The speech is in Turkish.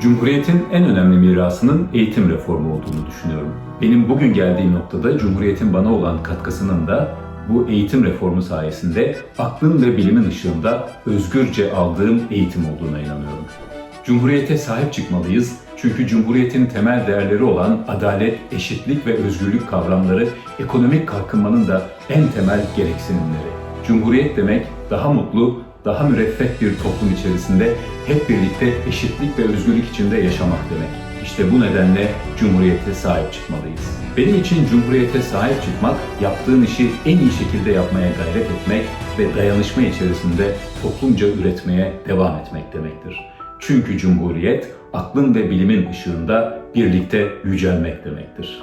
Cumhuriyetin en önemli mirasının eğitim reformu olduğunu düşünüyorum. Benim bugün geldiğim noktada Cumhuriyetin bana olan katkısının da bu eğitim reformu sayesinde aklın ve bilimin ışığında özgürce aldığım eğitim olduğuna inanıyorum. Cumhuriyete sahip çıkmalıyız çünkü Cumhuriyetin temel değerleri olan adalet, eşitlik ve özgürlük kavramları ekonomik kalkınmanın da en temel gereksinimleri. Cumhuriyet demek daha mutlu, daha müreffeh bir toplum içerisinde hep birlikte eşitlik ve özgürlük içinde yaşamak demek. İşte bu nedenle Cumhuriyete sahip çıkmalıyız. Benim için Cumhuriyete sahip çıkmak, yaptığın işi en iyi şekilde yapmaya gayret etmek ve dayanışma içerisinde toplumca üretmeye devam etmek demektir. Çünkü Cumhuriyet, aklın ve bilimin ışığında birlikte yücelmek demektir.